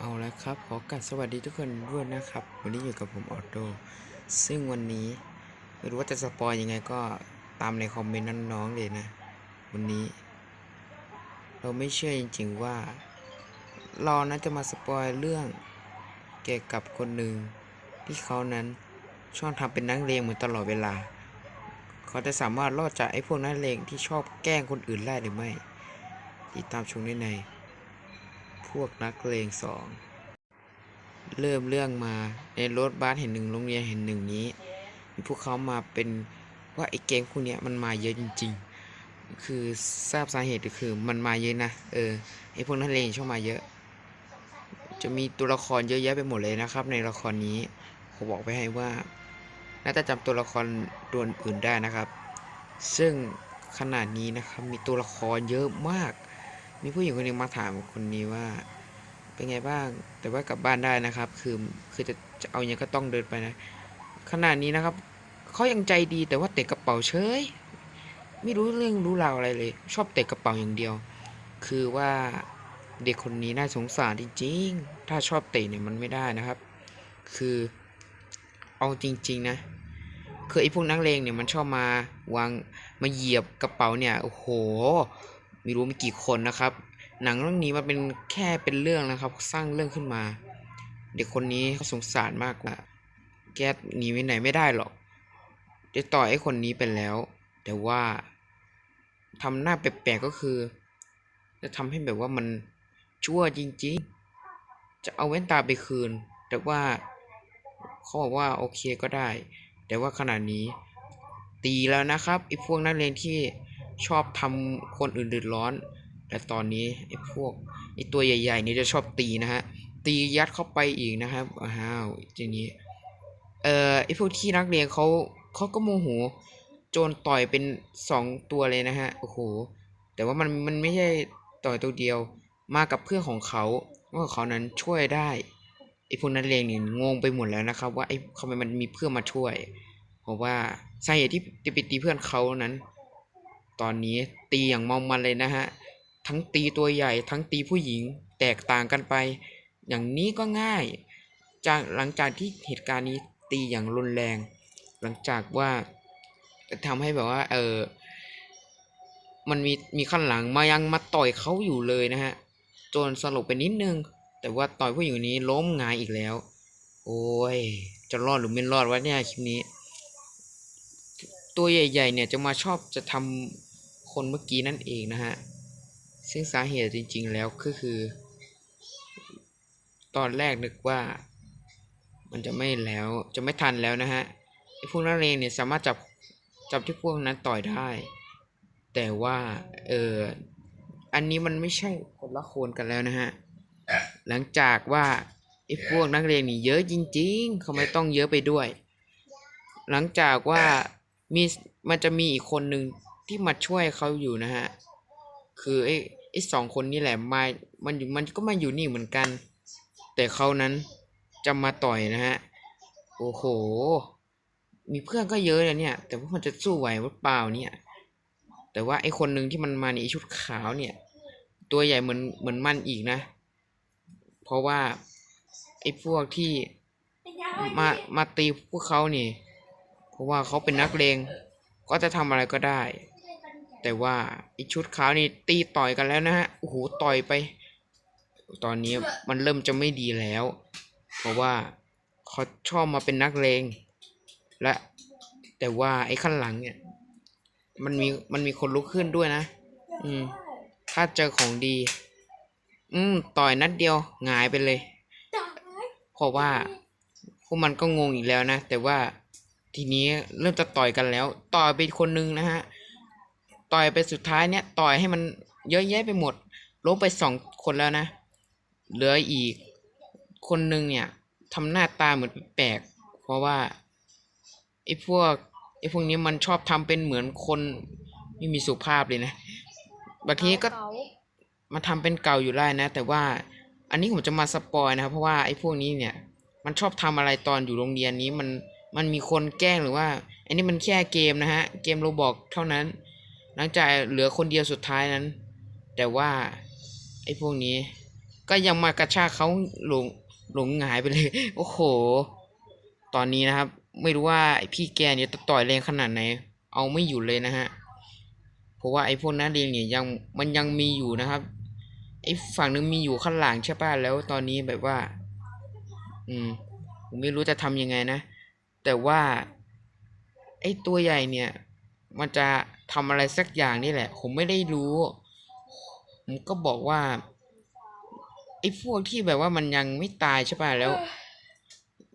เอาละครับ ขอกันสวัสดีทุกคนด้วยนะครับ วันนี้อยู่กับผมออโต้ซึ่งวันนี้ไม่รู้ว่าจะสปอยยังไงก็ตามในคอมเมนต์น้องๆเลยนะ วันนี้ เราไม่เชื่อจริงๆว่า เรานะจะมาสปอยเรื่องเกี่ยวกับคนหนึ่งที่เขานั้นชอบทำเป็นนักเลงเหมือนตลอดเวลา เขาจะสามารถรอดจากไอ้พวกนักเลงที่ชอบแกล้งคนอื่นได้หรือไม่ติดตามชมได้ใน พวกนักเลงสอง เริ่มเรื่องมาในรถบัสเห็นหนึ่งโรงเรียนเห็นหนึ่งนี้ มีพวกเขามาเป็นว่าไอ้แก๊งพวกเนี้ยมันมาเยอะจริง ๆ คือทราบสาเหตุคือมันมาเยอะนะเออไอ้พวกนักเลงชอบมาเยอะ จะมีตัวละครเยอะแยะไปหมดเลยนะครับ ในละครนี้ผมบอกไปให้ว่าน่าจะจำตัวละครตัวอื่นได้นะครับ ซึ่งขนาดนี้นะครับมีตัวละครเยอะมาก มีผู้หญิงคนหนึงมาถามคนนี้ว่า เป็นไงบ้าง แต่ว่ากลับบ้านได้นะครับ คือคือจะจะเอาอย่างก็ต้องเดินไปนะ ขนาดนี้นะครับเขายังใจดีแต่ว่าเตะกระเป๋าเฉยไม่รู้เรื่องรู้ราวอะไรเลย ชอบเตะกระเป๋าอย่างเดียว คือว่าเด็กคนนี้น่าสงสารจริงๆ ถ้าชอบเตะเนี่ยมันไม่ได้นะครับ คือเอาจริง ๆ นะ คือไอ้พวกนักเลงเนี่ยมันชอบมาวางมาเหยียบกระเป๋าเนี่ย โอ้โห ไม่รู้มีกี่คนนะครับ หนังเรื่องนี้มันเป็นแค่เป็นเรื่องนะครับ สร้างเรื่องขึ้นมา เด็กคนนี้เขาสงสารมากว่าแกหนีไปไหนไม่ได้หรอกจะต่อยไอ้คนนี้ไปแล้ว แต่ว่าทำหน้าแปลกๆก็คือ จะทำให้แบบว่ามันชั่วจริงๆ จะเอาแว่นตาไปคืน แต่ว่าเขาบอกว่าโอเคก็ได้ แต่ว่าขนาดนี้ตีแล้วนะครับไอ้พวกนักเรียนที่ ชอบทำคนอื่นเดือดร้อน แต่ตอนนี้ไอ้พวกไอ้ตัวใหญ่ๆนี่จะชอบตีนะฮะ ตียัดเข้าไปอีกนะครับอ้าวทีนี้ เอ่อไอ้พวกที่นักเรียนเขาเขาก็โมโหโจนต่อยเป็นสองตัวเลยนะฮะ โอ้โห แต่ว่ามันมันไม่ใช่ต่อยตัวเดียว มากับเพื่อนของเขาว่าเขานั้นช่วยได้ไอ้พวกนักเรียนนี่งงไปหมดแล้วนะครับ ว่าไอ้ทำไมมันมีเพื่อนมาช่วย เพราะว่าสาเหตุที่จะไปตีเพื่อนเขานั้น ตอนนี้ตีอย่างเมามันเลยนะฮะ ทั้งตีตัวใหญ่ทั้งตีผู้หญิงแตกต่างกันไป อย่างนี้ก็ง่าย จากหลังจากที่เหตุการณ์นี้ตีอย่างรุนแรง หลังจากว่าทำให้แบบว่า เออมันมีมีขั้นหลังมายังมาต่อยเขาอยู่เลยนะฮะจนสลบไปนิดนึง แต่ว่าต่อยผู้หญิงนี้ล้มงายอีกแล้ว โอ้ย จะรอดหรือไม่รอดวะเนี่ยคลิปนี้ ตัวใหญ่ ๆ เนี่ยจะมาชอบจะทำ คนเมื่อกี้นั่นเองนะฮะ ซึ่งสาเหตุจริงๆแล้วก็คือ ตอนแรกนึกว่า มันจะไม่แล้วจะไม่ทันแล้วนะฮะไอ้พวกนักเลงเนี่ยสามารถจับจับที่พวกนั้นต่อยได้ แต่ว่าเอออันนี้มันไม่ใช่คนละคนกันแล้วนะฮะ หลังจากว่าไอ้พวกนักเรียนนี่เยอะจริง ๆ เขาไม่ต้องเยอะไปด้วย หลังจากว่ามีมันจะมีอีกคนหนึ่ง ที่มาช่วยเขาอยู่นะฮะ คือไอ้ไอ้สองคนนี่แหละมามันอยู่มันก็มาอยู่นี่เหมือนกัน แต่เขานั้นจะมาต่อยนะฮะ โอ้โห มีเพื่อนก็เยอะเลยเนี่ย แต่ว่ามันจะสู้ไหวหรือเปล่าเนี่ย แต่ว่าไอ้คนหนึ่งที่มันมาในชุดขาวเนี่ย ตัวใหญ่เหมือนเหมือนมันอีกนะ เพราะว่าไอ้พวกที่มามาตีพวกเขานี่ เพราะว่าเขาเป็นนักเลงก็จะทำอะไรก็ได้ แต่ว่าไอชุดขาวนี่ตีต่อยกันแล้วนะฮะโอ้โหต่อยไป ตอนนี้มันเริ่มจะไม่ดีแล้ว เพราะว่าเขาชอบมาเป็นนักเลง และแต่ว่าไอ้ขั้นหลังเนี่ย มันมีมันมีคนลุกขึ้นด้วยนะ อืม ถ้าเจอของดี อืม ต่อยนัดเดียวหงายไปเลยเพราะว่าพวกมันก็งงอีกแล้วนะ แต่ว่าทีนี้เริ่มจะต่อยกันแล้ว ต่อยไปคนนึงนะฮะ ต่อยไปสุดท้ายเนี่ย ต่อยให้มันเยอะแยะไปหมดล้มไปสองคนแล้วนะ เหลืออีกคนนึงเนี่ยทำหน้าตาเหมือนแปลก เพราะว่าไอ้พวกไอ้พวกนี้มันชอบทำเป็นเหมือนคนไม่มีสุภาพเลยนะบางทีก็มาทำเป็นเก่าอยู่ได้นะ แต่ว่าอันนี้ผมจะมาสปอยนะครับ เพราะว่าไอ้พวกนี้เนี่ย มันชอบทำอะไรตอนอยู่โรงเรียนนี้มันมันมีคนแกล้งหรือว่า อันนี้มันแค่เกมนะฮะ เกมโรบอกเท่านั้น หลังจากเหลือคนเดียวสุดท้ายนั้น แต่ว่าไอ้พวกนี้ ก็ยังมากระชากเขาหลงหลงหงายไปเลย โอ้โห ตอนนี้นะครับ ไม่รู้ว่าไอพี่แกเนี่ยจะต่อยแรงขนาดไหน เอาไม่อยู่เลยนะฮะ เพราะว่าไอ้พวกนั้นเองเนี่ยยังมันยังมีอยู่นะครับ ไอ้ฝั่งนึงมีอยู่ข้างหลังใช่ป่ะ แล้วตอนนี้แบบว่า อืม ผมไม่รู้จะทำยังไงนะ แต่ว่า ไอ้ตัวใหญ่เนี่ย มันจะทำอะไรสักอย่างนี่แหละ ผมไม่ได้รู้ ผมก็บอกว่าไอ้พวกที่แบบว่ามันยังไม่ตายใช่ป่ะแล้ว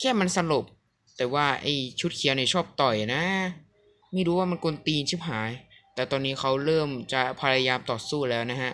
แค่มันสลบ แต่ว่าไอ้ชุดเขียวเนี่ยชอบต่อยนะ ไม่รู้ว่ามันกวนตีนชิบหาย แต่ตอนนี้เขาเริ่มจะพยายามต่อสู้แล้วนะฮะ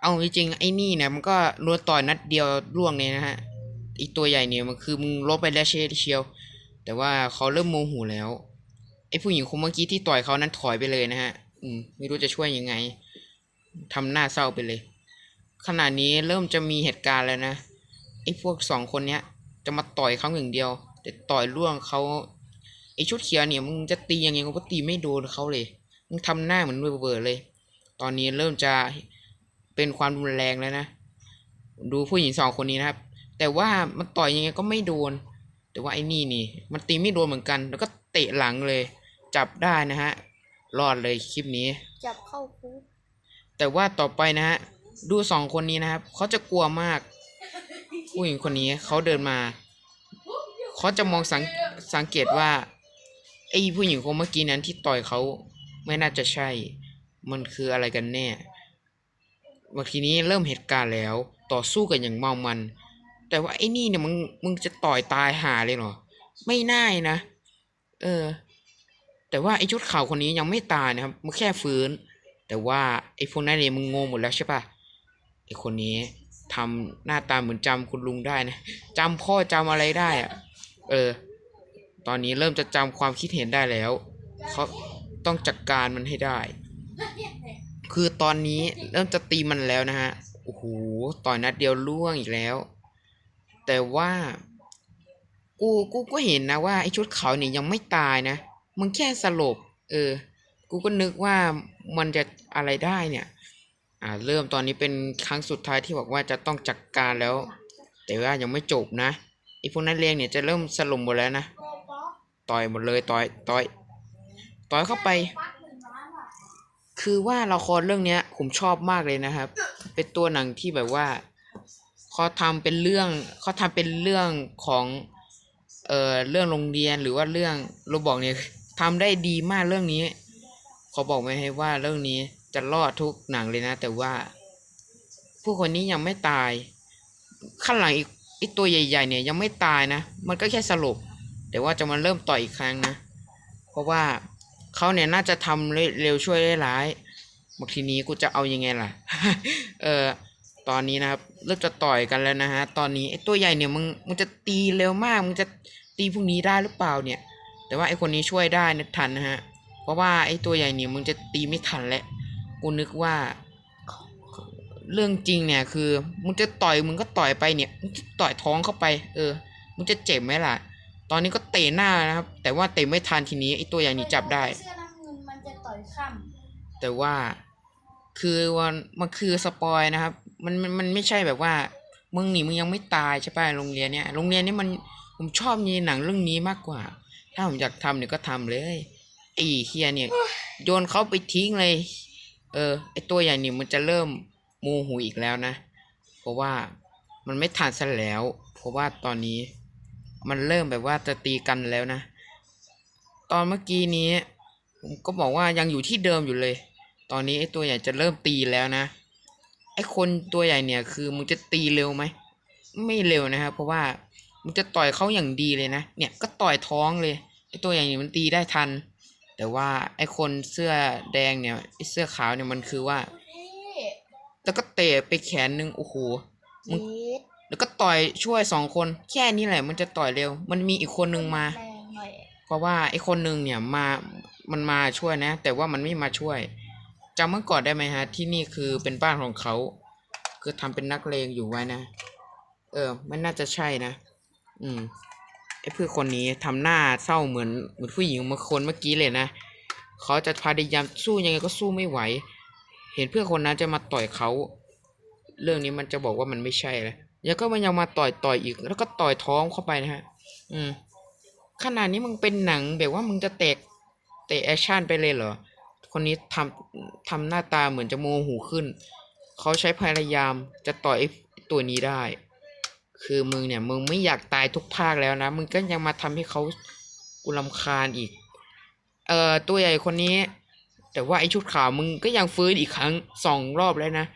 เอาจริงๆไอ้นี่เนี่ยมันก็รัวต่อยนัดเดียวร่วงเลยนะฮะไอีตัวใหญ่เนี่ยมันคือมึงลบไปแล้วเชเชียว แต่ว่าเขาเริ่มโมโหแล้ว ไอ้ผู้หญิงคนเมื่อกี้ที่ต่อยเขานั้นถอยไปเลยนะฮะ อืม ไม่รู้จะช่วยยังไงทำหน้าเศร้าไปเลย ขณะนี้เริ่มจะมีเหตุการณ์แล้วนะ ไอ้พวกสองคนเนี้ย จะมาต่อยเขาอย่างเดียว แต่ต่อยร่วงเขาไอ้ชุดเขียวเนี่ยมึงจะตียังไงกูก็ตีไม่โดนเขาเลย มึงทำหน้าเหมือนเบอร์เลย ตอนนี้เริ่มจะเป็นความรุนแรงแล้วนะ ดูผู้หญิงสองคนนี้นะครับ แต่ว่ามันต่อยยังไงก็ไม่โดน แต่ว่าไอ้นี่นี่ มันตีไม่โดนเหมือนกัน แล้วก็เตะหลังเลย จับได้นะฮะรอดเลยคลิปนี้ จับเข้าคุกแต่ว่าต่อไปนะฮะดูสองคนนี้นะครับเขาจะกลัวมากผู้หญิงคนนี้เขาเดินมาเขาจะมองสังสังเกตว่าไอ้ผู้หญิงคนเมื่อกี้นั้นที่ต่อยเขาไม่น่าจะใช่ มันคืออะไรกันแน่วันทีนี้เริ่มเหตุการณ์แล้วต่อสู้กันอย่างเมามัน แต่ว่าไอ้นี่เนี่ยมึงมึงจะต่อยตายหาเลยเหรอ ไม่น่ายนะ เออ แต่ว่าไอ้ชุดขาวคนนี้ยังไม่ตายนะครับมันแค่ฟื้น แต่ว่าไอ้พวกนั้นเนี่ยมึงงงหมดแล้วใช่ปะไอ้คนนี้ทำหน้าตาเหมือนจำคุณลุงได้นะจำพ่อจำอะไรได้อะเออ ตอนนี้เริ่มจะจำความคิดเห็นได้แล้วเขาต้องจัดกการมันให้ได้ คือตอนนี้เริ่มจะตีมันแล้วนะฮะโอ้โหต่อยนัดเดียวล่วงอีกแล้ว แต่ว่า กูกูก็เห็นนะว่าไอ้ชุดขาวเนี่ยยังไม่ตายนะ มึงแค่สลบ เออ กูก็นึกว่ามันจะอะไรได้เนี่ย อ่า เริ่มตอนนี้เป็นครั้งสุดท้ายที่บอกว่าจะต้องจัดกการแล้ว แต่ว่ายังไม่จบนะไอพวกนักเรียนเนี่ยจะเริ่มสลบหมดแล้วนะ ต่อยหมดเลยต่อยต่อย ต่อยเข้าไป คือว่าละครเรื่องเนี้ย ผมชอบมากเลยนะครับ เป็นตัวหนังที่แบบว่าเขาทำเป็นเรื่องเขาทำเป็นเรื่องของ เอ่อ เรื่องโรงเรียนหรือว่าเรื่องโรบอกเนี่ย ทำได้ดีมากเรื่องนี้ เขาบอกไว้ให้ว่าเรื่องนี้จะรอดทุกหนังเลยนะ แต่ว่า ผู้คนนี้ยังไม่ตาย ข้างหลังอีกอีกตัวใหญ่ ๆ เนี่ยยังไม่ตายนะ มันก็แค่สลบแต่ว่าจะมาเริ่มต่อยอีกครั้งนะ เพราะว่าเขาเนี่ยน่าจะทำเร็วช่วยได้ร้ายบางทีนี้กูจะเอายังไงล่ะ เออตอนนี้นะครับเริ่มจะต่อยกันแล้วนะฮะ ตอนนี้ไอ้ตัวใหญ่เนี่ยมึงมึงจะตีเร็วมากมึงจะตีพวกนี้ได้หรือเปล่าเนี่ย แต่ว่าไอ้คนนี้ช่วยได้นะทันนะฮะ เพราะว่าไอ้ตัวใหญ่เนี่ยมึงจะตีไม่ทันแล้วกูนึกว่า เรื่องจริงเนี่ยคือ มึงจะต่อยมึงก็ต่อยไปเนี่ยมึงจะต่อยท้องเข้าไป เออ มึงจะเจ็บไหมล่ะ ตอนนี้ก็เตะหน้านะครับ แต่ว่าเตะไม่ทันทีนี้ไอ้ตัวใหญ่นี่จับได้ เสื้อน้ำเงินมันจะต่อยข้ามแต่ว่าคือวันมันคือสปอยนะครับ มันมันมันไม่ใช่แบบว่า มึงหนีมึงยังไม่ตายใช่ป่ะโรงเรียนเนี่ยโรงเรียนนี่มันผมชอบมีหนังเรื่องนี้มากกว่า ถ้าผมอยากทำเนี่ยก็ทำเลยไอ้เฮียเนี่ย โยนเขาไปทิ้งเลย เออ ไอ้ตัวใหญ่เนี่ยมันจะเริ่มโมโหอีกแล้วนะ เพราะว่ามันไม่ทันซะแล้ว เพราะว่าตอนนี้ มันเริ่มแบบว่าจะตีกันแล้วนะ ตอนเมื่อกี้นี้ ผมก็บอกว่ายังอยู่ที่เดิมอยู่เลย ตอนนี้ไอ้ตัวใหญ่จะเริ่มตีแล้วนะ ไอ้คนตัวใหญ่เนี่ยคือมึงจะตีเร็วไหม ไม่เร็วนะครับ เพราะว่า มึงจะต่อยเขาอย่างดีเลยนะ เนี่ยก็ต่อยท้องเลยไอ้ตัวใหญ่เนี่ยมันตีได้ทัน แต่ว่าไอ้คนเสื้อแดงเนี่ยไอ้เสื้อขาวเนี่ยมันคือว่าพี่แล้วก็เตะไปแขนนึงโอ้โหมึงจี๊ดแล้วก็ต่อยช่วยสองคนแค่นี้แหละมันจะต่อยเร็ว มันมีอีกคนนึงมาแรงหน่อยเพราะว่าไอ้คนหนึ่งเนี่ยมามันมาช่วยนะ แต่ว่ามันไม่มาช่วยจำเมื่อก่อนได้ไหมฮะ ที่นี่คือเป็นบ้านของเขา คือทำเป็นนักเลงอยู่ไว้นะ เออ มันน่าจะใช่นะ อืมไอ้เพื่อคนนี้ทำหน้าเศร้าเหมือนเหมือนผู้หญิงเมื่อคนเมื่อกี้เลยนะเขาจะพยายามสู้ยังไงก็สู้ไม่ไหว เห็นเพื่อนคนนั้นจะมาต่อยเขา เรื่องนี้มันจะบอกว่ามันไม่ใช่แล้วแล้วก็มันยังมาต่อยต่อยอีก แล้วก็ต่อยท้องเข้าไปนะฮะ อืมขนาดนี้มึงเป็นหนังแบบว่ามึงจะเตะเตะแอคชั่นไปเลยเหรอ คนนี้ทำทำหน้าตาเหมือนจะโมโหขึ้น เขาใช้พยายามจะต่อยตัวนี้ได้ คือมึงเนี่ยมึงไม่อยากตายทุกภาคแล้วนะมึงก็ยังมาทำให้เขากูรำคาญอีก เอ่อตัวใหญ่คนนี้ แต่ว่าไอชุดขาวมึงก็ยังฟื้นอีกครั้งสองรอบแล้วนะ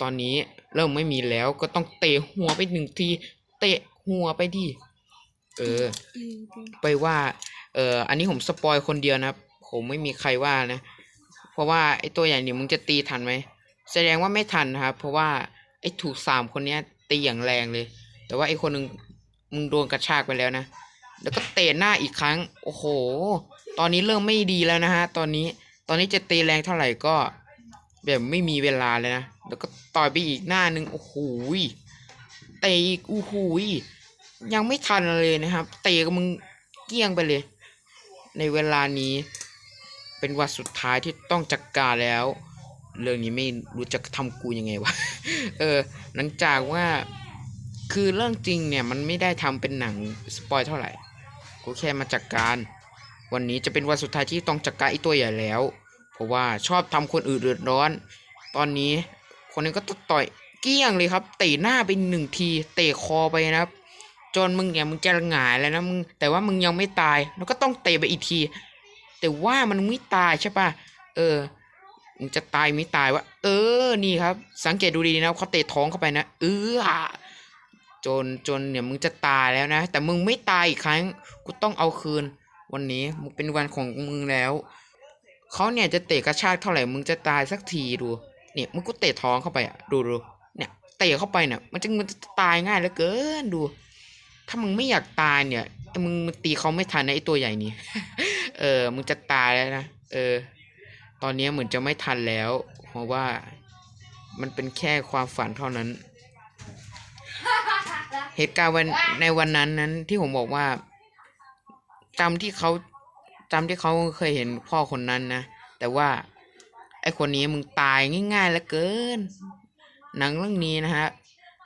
ตอนนี้เริ่มไม่มีแล้วก็ต้องเตะหัวไปหนึ่งที เตะหัวไปดิเออ ไปว่า เอออันนี้ผมสปอยคนเดียวนะผมไม่มีใครว่านะ เพราะว่าไอตัวใหญ่เนี่ยมึงจะตีทันไหมแสดงว่าไม่ทันนะครับเพราะว่าไอถูกสามคนเนี้ยตีอย่างแรงเลย แต่ว่าไอคนหนึ่งมึงโดนกระชากไปแล้วนะ แล้วก็เตะหน้าอีกครั้ง โอ้โห ตอนนี้เริ่มไม่ดีแล้วนะฮะ ตอนนี้ ตอนนี้จะตีแรงเท่าไหร่ก็ แบบไม่มีเวลาเลยนะ แล้วก็ต่อยไปอีกหน้าหนึ่งโอ้โหเตะอีกโอ้โหยยังไม่ทันเลยนะครับ เตะกับมึงเกี้ยงไปเลย ในเวลานี้ เป็นวันสุดท้ายที่ต้องจัดกการแล้ว เรื่องนี้ไม่รู้จะทำกูยังไงวะ เออ หลังจากว่า คือเรื่องจริงเนี่ยมันไม่ได้ทำเป็นหนังสปอยเท่าไหร่กูแค่มาจัดกการ วันนี้จะเป็นวันสุดท้ายที่ต้องจัดกการไอ้ตัวใหญ่แล้ว เพราะว่าชอบทำคนอื่นเดือดร้อน ตอนนี้คนนี้ก็ต่อยเกี้ยงเลยครับ เตะหน้าไปหนึ่งทีเตะคอไปนะครับ จนมึงเนี่ยมึงจะหงายแล้วนะมึงแต่ว่ามึงยังไม่ตายแล้วก็ต้องเตะไปอีกที แต่ว่ามันไม่ตายใช่ปะเออมึงจะตายไม่ตายวะเออนี่ครับ สังเกตดูดีนะเขาเตะท้องเข้าไปนะเออ จนจนเนี่ยมึงจะตายแล้วนะ แต่มึงไม่ตายอีกครั้งกูต้องเอาคืน วันนี้มึงเป็นวันของมึงแล้วเขาเนี่ยจะเตะกระชากเท่าไหร่มึงจะตายสักทีดู เนี่ยมึงก็เตะท้องเข้าไปอะดูดูเนี่ยเตะเข้าไปเนี่ยมันจะมันจะตายง่ายเหลือเกินดู ถ้ามึงไม่อยากตายเนี่ยมึงตีเขาไม่ทันนะไอตัวใหญ่นี่เออมึงจะตายแล้วนะเออ ตอนนี้เหมือนจะไม่ทันแล้ว เพราะว่ามันเป็นแค่ความฝันเท่านั้น เหตุการณ์วันในวันนั้นนั้นที่ผมบอกว่าจำที่เขาจำที่เขาเคยเห็นพ่อคนนั้นนะแต่ว่าไอคนนี้มึงตายง่ายๆเหลือเกิน หนังเรื่องนี้นะฮะ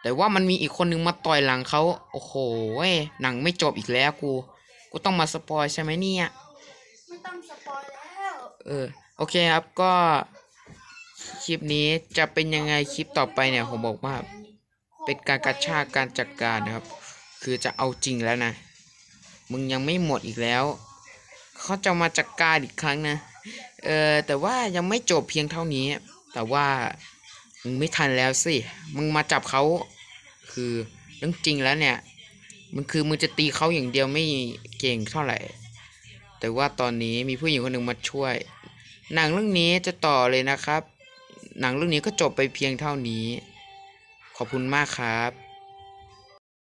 แต่ว่ามันมีอีกคนนึงมาต่อยหลังเขาโอ้โหเว้ยหนังไม่จบอีกแล้วกู กูต้องมาสปอยใช่ไหมเนี่ยไม่ต้องสปอยแล้วเออโอเคครับก็คลิปนี้จะเป็นยังไงคลิปต่อไปเนี่ยผมบอกว่า เป็นการกระชากการจัดการนะครับ คือจะเอาจริงแล้วนะ มึงยังไม่หมดอีกแล้ว เขาจะมาจัดการอีกครั้งนะ เออแต่ว่ายังไม่จบเพียงเท่านี้ แต่ว่ามึงไม่ทันแล้วสิ มึงมาจับเขา คือเรื่องจริงแล้วเนี่ย มันคือมึงจะตีเขาอย่างเดียวไม่เก่งเท่าไหร่ แต่ว่าตอนนี้มีผู้หญิงคนหนึ่งมาช่วย หนังเรื่องนี้จะต่อเลยนะครับ หนังเรื่องนี้ก็จบไปเพียงเท่านี้ ขอบคุณมากครับ